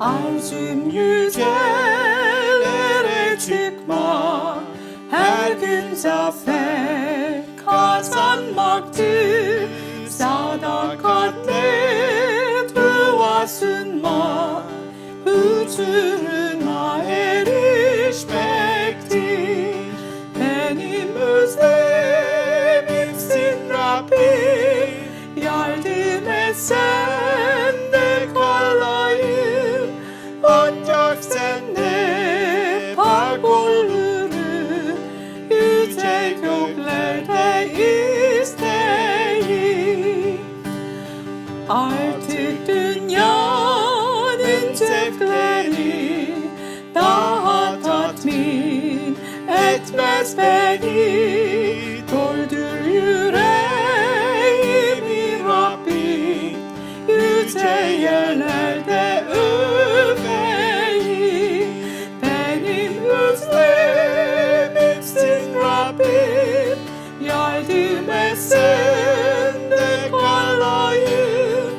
Arzum yücelere çıkmak Her gün zafer kazanmaktır Sadakatle duasınmak Hütür Bilmez beni Doydur yüreğimi Rabbim. Yüce yerlerde öpeyi Benim özlemimsin Rabbim. Yardım etsen de kalayım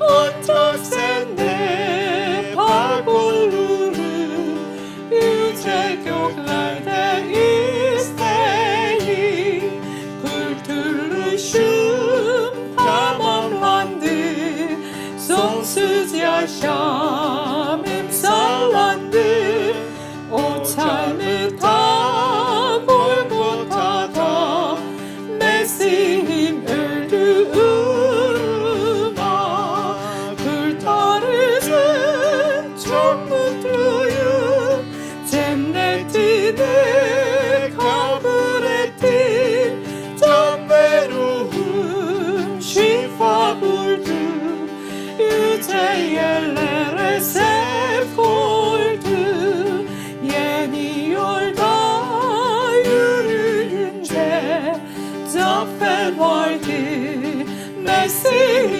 Ancak sende pak olurum. Yüce gökler shall nice yerlere oldu Yeni yolda yürüyünce zafer vardı. Mesih